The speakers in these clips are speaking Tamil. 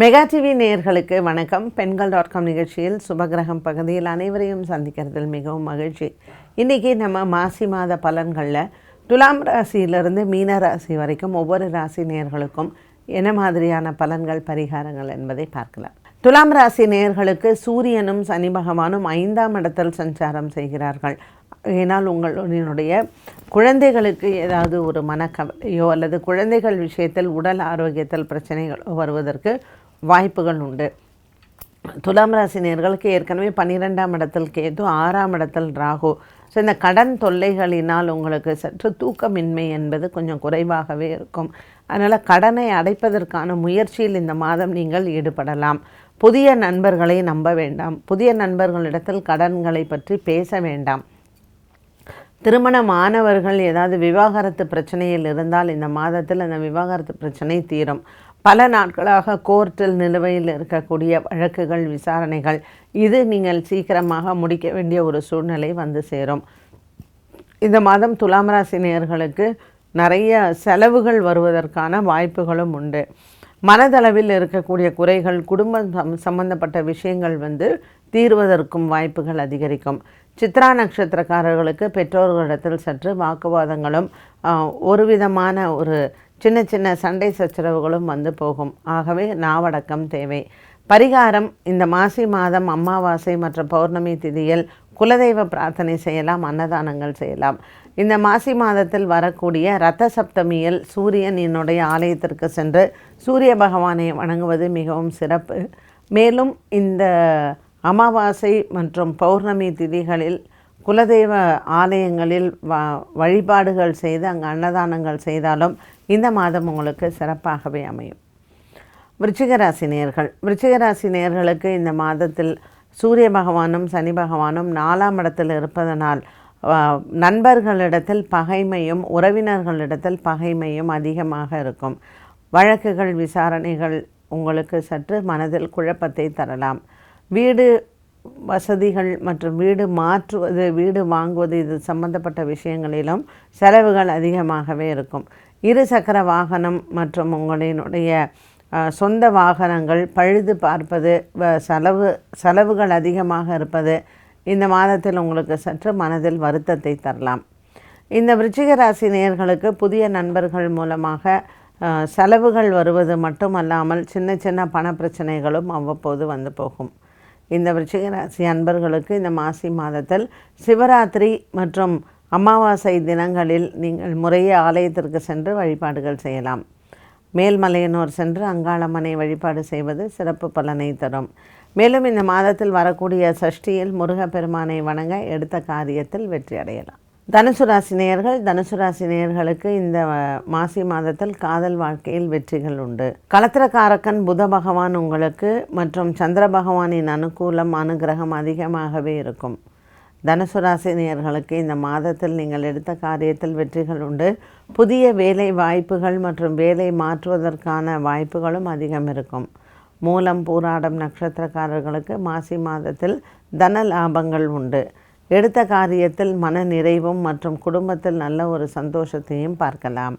மெகா டிவி நேயர்களுக்கு வணக்கம். பெண்கள் டாட் காம் நிகழ்ச்சியில் சுபகிரகம் பகுதியில் அனைவரையும் சந்திக்கிறதில் மிகவும் மகிழ்ச்சி. இன்றைக்கி நம்ம மாசி மாத பலன்களில் துலாம் ராசியிலிருந்து மீன ராசி வரைக்கும் ஒவ்வொரு ராசி நேயர்களுக்கும் என்ன மாதிரியான பலன்கள் பரிகாரங்கள் என்பதை பார்க்கலாம். துலாம் ராசி நேயர்களுக்கு சூரியனும் சனி பகவானும் ஐந்தாம் இடத்தில் சஞ்சாரம் செய்கிறார்கள். ஏனால் உங்களுடைய குழந்தைகளுக்கு ஏதாவது ஒரு மனக்கவலையோ அல்லது குழந்தைகள் விஷயத்தில் உடல் ஆரோக்கியத்தில் பிரச்சனைகளோ வருவதற்கு வாய்ப்புகள் உண்டு. துலாம் ராசினியர்களுக்கு ஏற்கனவே பன்னிரெண்டாம் இடத்தில் கேது ஆறாம் இடத்தில் ராகு. ஸோ இந்த கடன் தொல்லைகளினால் உங்களுக்கு சற்று தூக்கமின்மை என்பது கொஞ்சம் குறைவாகவே இருக்கும். அதனால் கடனை அடைப்பதற்கான முயற்சியில் இந்த மாதம் நீங்கள் ஈடுபடலாம். புதிய நண்பர்களை நம்ப வேண்டாம். புதிய நண்பர்களிடத்தில் கடன்களை பற்றி பேச வேண்டாம். திருமணமானவர்கள் ஏதாவது விவாகரத்து பிரச்சனையில் இருந்தால் இந்த மாதத்தில் அந்த விவாகரத்து பிரச்சனை தீரும். பல நாட்களாக கோர்ட்டில் நிலுவையில் இருக்கக்கூடிய வழக்குகள் விசாரணைகள் இது நீங்கள் சீக்கிரமாக முடிக்க வேண்டிய ஒரு சூழ்நிலை வந்து சேரும். இந்த மாதம் துலாம் ராசி நேயர்களுக்கு நிறைய செலவுகள் வருவதற்கான வாய்ப்புகளும் உண்டு. மனதளவில் இருக்கக்கூடிய குறைகள் குடும்பம் சம்பந்தப்பட்ட விஷயங்கள் வந்து தீர்வதற்கும் வாய்ப்புகள் அதிகரிக்கும். சித்ரா நட்சத்திரக்காரர்களுக்கு பெற்றோர்களிடத்தில் சற்று வாக்குவாதங்களும் ஒரு விதமான ஒரு சின்ன சின்ன சண்டை சச்சரவுகளும் வந்து போகும். ஆகவே நாவடக்கம் தேவை. பரிகாரம் இந்த மாசி மாதம் அமாவாசை மற்றும் பௌர்ணமி திதியில் குலதெய்வ பிரார்த்தனை செய்யலாம் அன்னதானங்கள் செய்யலாம். இந்த மாசி மாதத்தில் வரக்கூடிய ரத்த சப்தமியில் சூரியன் என்னுடைய ஆலயத்திற்கு சென்று சூரிய பகவானை வணங்குவது மிகவும் சிறப்பு. மேலும் இந்த அமாவாசை மற்றும் பௌர்ணமி திதிகளில் குலதெய்வ ஆலயங்களில் வ வழிபாடுகள் செய்து அங்கு அன்னதானங்கள் செய்தாலும் இந்த மாதம் உங்களுக்கு சிறப்பாகவே அமையும். விருச்சிகராசி நேர்கள் நேயர்கள் நேர்களுக்கு இந்த மாதத்தில் சூரிய பகவானும் சனி பகவானும் நாலாம் இடத்தில் இருப்பதனால் நண்பர்களிடத்தில் பகைமையும் உறவினர்களிடத்தில் பகைமையும் அதிகமாக இருக்கும். வழக்குகள் விசாரணைகள் உங்களுக்கு சற்று மனதில் குழப்பத்தை தரலாம். வீடு வசதிகள் மற்றும் வீடு மாற்றுவது வீடு வாங்குவது இது சம்பந்தப்பட்ட விஷயங்களிலும் செலவுகள் அதிகமாகவே இருக்கும். இரு சக்கர வாகனம் மற்றும் உங்களினுடைய சொந்த வாகனங்கள் பழுது பார்ப்பது வ- செலவு செலவுகள் அதிகமாக இருப்பது இந்த மாதத்தில் உங்களுக்கு சற்று மனதில் வருத்தத்தை தரலாம். இந்த விருச்சிக ராசி நேயர்களுக்கு புதிய நண்பர்கள் மூலமாக செலவுகள் வருவது மட்டுமல்லாமல் சின்ன சின்ன பண பிரச்சனைகளும் அவ்வப்போது வந்து போகும். இந்த விருச்சிக ராசி அன்பர்களுக்கு இந்த மாசி மாதத்தில் சிவராத்திரி மற்றும் அமாவாசை தினங்களில் நீங்கள் முறையே ஆலயத்திற்கு சென்று வழிபாடுகள் செய்யலாம். மேல்மலையனூர் சென்று அங்காளம்மனை வழிபாடு செய்வது சிறப்பு பலனை தரும். மேலும் இந்த மாதத்தில் வரக்கூடிய சஷ்டியில் முருகப்பெருமானை வணங்க எடுத்த காரியத்தில் வெற்றி அடையலாம். தனுசு ராசி நேயர்கள் தனுசு ராசி நேயர்களுக்கு இந்த மாசி மாதத்தில் காதல் வாழ்க்கையில் வெற்றிகள் உண்டு. களத்திரக்காரக்கன் புத பகவான் உங்களுக்கு மற்றும் சந்திர பகவானின் அனுகூலம் அனுகிரகம் அதிகமாகவே இருக்கும். தனுசு ராசி இந்த மாதத்தில் நீங்கள் எடுத்த காரியத்தில் வெற்றிகள் உண்டு. புதிய வேலை வாய்ப்புகள் மற்றும் வேலை மாற்றுவதற்கான வாய்ப்புகளும் அதிகம் இருக்கும். மூலம் பூராடம் நட்சத்திரக்காரர்களுக்கு மாசி மாதத்தில் தன லாபங்கள் உண்டு. எடுத்த காரியத்தில் மன நிறைவும் மற்றும் குடும்பத்தில் நல்ல ஒரு சந்தோஷத்தையும் பார்க்கலாம்.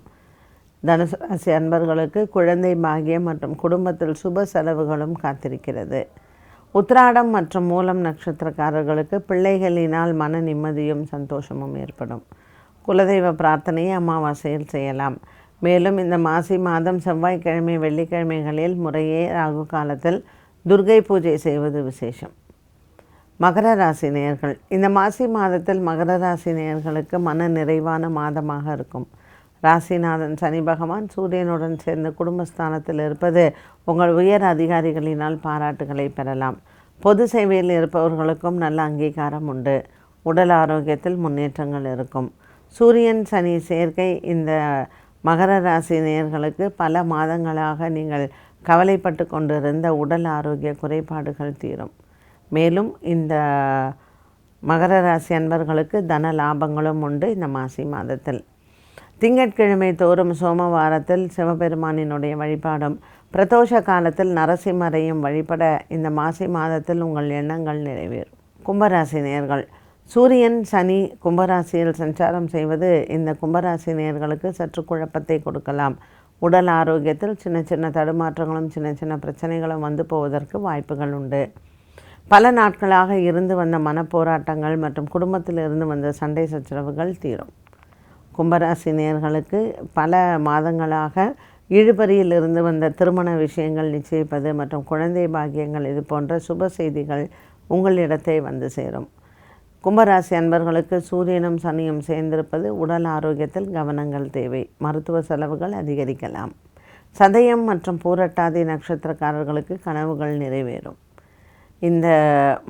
தனுசு ராசி அன்பர்களுக்கு குழந்தை பாகியம் மற்றும் குடும்பத்தில் சுப செலவுகளும் காத்திருக்கிறது. உத்ராடம் மற்றும் மூலம் நட்சத்திரக்காரர்களுக்கு பிள்ளைகளினால் மன நிம்மதியும் சந்தோஷமும் ஏற்படும். குலதெய்வ பிரார்த்தனையை அமாவாசையில் செய்யலாம். மேலும் இந்த மாசி மாதம் செவ்வாய்க்கிழமை வெள்ளிக்கிழமைகளில் முறையே ராகு காலத்தில் துர்கை பூஜை செய்வது விசேஷம். மகர ராசி நேயர்கள். இந்த மாசி மாதத்தில் மகர ராசி நேயர்களுக்கு மன நிறைவான மாதமாக இருக்கும். ராசிநாதன் சனி பகவான் சூரியனுடன் சேர்ந்து குடும்பஸ்தானத்தில் இருப்பது உங்கள் உயர் அதிகாரிகளினால் பாராட்டுகளை பெறலாம். பொது சேவையில் இருப்பவர்களுக்கும் நல்ல அங்கீகாரம் உண்டு. உடல் ஆரோக்கியத்தில் முன்னேற்றங்கள் இருக்கும். சூரியன் சனி சேர்க்கை இந்த மகர ராசி நேயர்களுக்கு பல மாதங்களாக நீங்கள் கவலைப்பட்டு கொண்டிருந்த உடல் ஆரோக்கிய குறைபாடுகள் தீரும். மேலும் இந்த மகர ராசி அன்பர்களுக்கு தன லாபங்களும் உண்டு இந்த மாசி மாதத்தில். திங்கட்கிழமை தோறும் சோமவாரத்தில் சிவபெருமானினுடைய வழிபாடும் பிரதோஷ காலத்தில் நரசிம்மரையும் வழிபட இந்த மாசி மாதத்தில் உங்கள் எண்ணங்கள் நிறைவேறும். கும்பராசி நேர்கள் சூரியன் சனி கும்பராசியில் சஞ்சாரம் செய்வது இந்த கும்பராசி நேர்களுக்கு சற்று குழப்பத்தை கொடுக்கலாம். உடல் ஆரோக்கியத்தில் சின்ன சின்ன தடுமாற்றங்களும் சின்ன சின்ன பிரச்சனைகளும் வந்து போவதற்கு வாய்ப்புகள் உண்டு. பல நாட்களாக இருந்து வந்த மனப்போராட்டங்கள் மற்றும் குடும்பத்தில் இருந்து வந்த சண்டை சச்சரவுகள் தீரும். கும்பராசி நேர்களுக்கு பல மாதங்களாக இழுபறியில் இருந்து வந்த திருமண விஷயங்கள் நிச்சயிப்பது மற்றும் குழந்தை பாக்கியங்கள் இது போன்ற சுப செய்திகள் உங்களிடத்தை வந்து சேரும். கும்பராசி அன்பர்களுக்கு சூரியனும் சனியும் சேர்ந்திருப்பது உடல் ஆரோக்கியத்தில் கவனங்கள் தேவை. மருத்துவ செலவுகள் அதிகரிக்கலாம். சதயம் மற்றும் பூரட்டாதி நட்சத்திரக்காரர்களுக்கு கனவுகள் நிறைவேறும். இந்த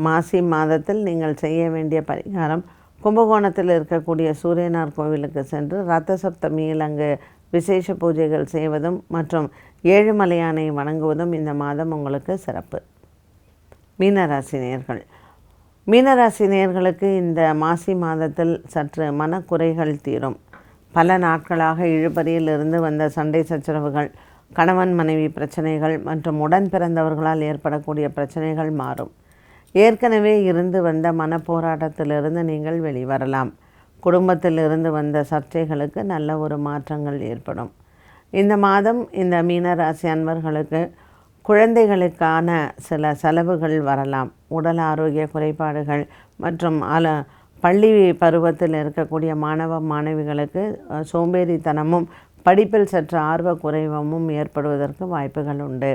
மாசி மாதத்தில் நீங்கள் செய்ய வேண்டிய பரிகாரம் கும்பகோணத்தில் இருக்கக்கூடிய சூரியனார் கோவிலுக்கு சென்று ரத்த சப்தமியில் அங்கு விசேஷ பூஜைகள் செய்வதும் மற்றும் ஏழுமலையானை வணங்குவதும் இந்த மாதம் உங்களுக்கு சிறப்பு. மீனராசி நேர்கள் மீனராசி நேர்களுக்கு இந்த மாசி மாதத்தில் சற்று மனக்குறைகள் தீரும். பல நாட்களாக இழுபறியில் இருந்து வந்த சண்டை சச்சரவுகள் கணவன் மனைவி பிரச்சனைகள் மற்றும் உடன் பிறந்தவர்களால் ஏற்படக்கூடிய பிரச்சனைகள் மாறும். ஏற்கனவே இருந்து வந்த மனப்போராட்டத்திலிருந்து நீங்கள் வெளிவரலாம். குடும்பத்தில் இருந்து வந்த சர்ச்சைகளுக்கு நல்ல ஒரு மாற்றங்கள் ஏற்படும். இந்த மாதம் இந்த மீனராசி அன்பர்களுக்கு குழந்தைகளுக்கான சில செலவுகள் வரலாம். உடல் ஆரோக்கிய குறைபாடுகள் மற்றும் அல பள்ளி பருவத்தில் இருக்கக்கூடிய மாணவ மாணவிகளுக்கு சோம்பேறித்தனமும் படிப்பில் சற்று ஆர்வ குறைவமும் ஏற்படுவதற்கு வாய்ப்புகள் உண்டு.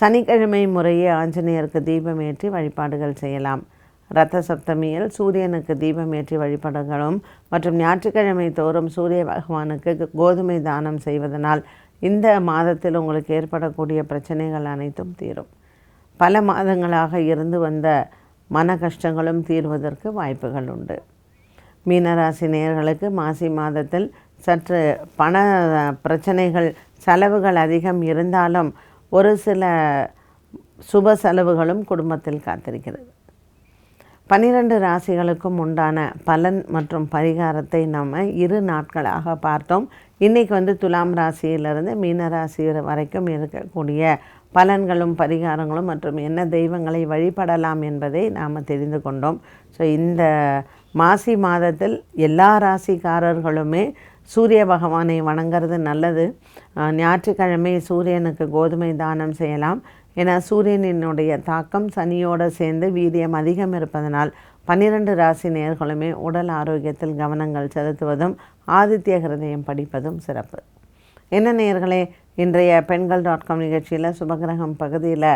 சனிக்கிழமை முறையே ஆஞ்சநேயருக்கு தீபம் ஏற்றி வழிபாடுகள் செய்யலாம். ரத்த சப்தமியில் சூரியனுக்கு தீபம் ஏற்றி வழிபாடுகளும் மற்றும் ஞாயிற்றுக்கிழமை தோறும் சூரிய பகவானுக்கு கோதுமை தானம் செய்வதனால் இந்த மாதத்தில் உங்களுக்கு ஏற்படக்கூடிய பிரச்சனைகள் அனைத்தும் தீரும். பல மாதங்களாக இருந்து வந்த மன கஷ்டங்களும் தீர்வதற்கு வாய்ப்புகள் உண்டு. மீனராசி நேர்களுக்கு மாசி மாதத்தில் சற்று பண பிரச்சனைகள் செலவுகள் அதிகம் இருந்தாலும் ஒரு சில சுப செலவுகளும் குடும்பத்தில் காத்திருக்கிறது. பன்னிரண்டு ராசிகளுக்கும் உண்டான பலன் மற்றும் பரிகாரத்தை நம்ம இரு நாட்களாக பார்த்தோம். இன்றைக்கி வந்து துலாம் ராசியிலிருந்து மீன ராசி வரைக்கும் இருக்கக்கூடிய பலன்களும் பரிகாரங்களும் மற்றும் என்ன தெய்வங்களை வழிபடலாம் என்பதை நாம் தெரிந்து கொண்டோம். ஸோ இந்த மாசி மாதத்தில் எல்லா ராசிக்காரர்களுமே சூரிய பகவானை வணங்கிறது நல்லது. ஞாயிற்றுக்கிழமை சூரியனுக்கு கோதுமை தானம் செய்யலாம். ஏன்னா சூரியனினுடைய தாக்கம் சனியோடு சேர்ந்து வீரியம் அதிகம் இருப்பதனால் பன்னிரண்டு ராசி நேர்களுமே உடல் ஆரோக்கியத்தில் கவனங்கள் செலுத்துவதும் ஆதித்ய ஹிருதயம் படிப்பதும் சிறப்பு. என்ன நேர்களே இன்றைய பெண்கள் டாட் காம் நிகழ்ச்சியில் சுபகிரகம் பகுதியில்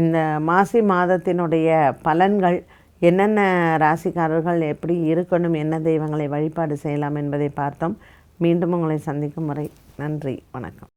இந்த மாசி மாதத்தினுடைய பலன்கள் என்னென்ன ராசிக்காரர்கள் எப்படி இருக்கணும் என்ன தெய்வங்களை வழிபாடு செய்யலாம் என்பதை பார்த்தோம். மீண்டும் உங்களை சந்திக்கும் முறை. நன்றி. வணக்கம்.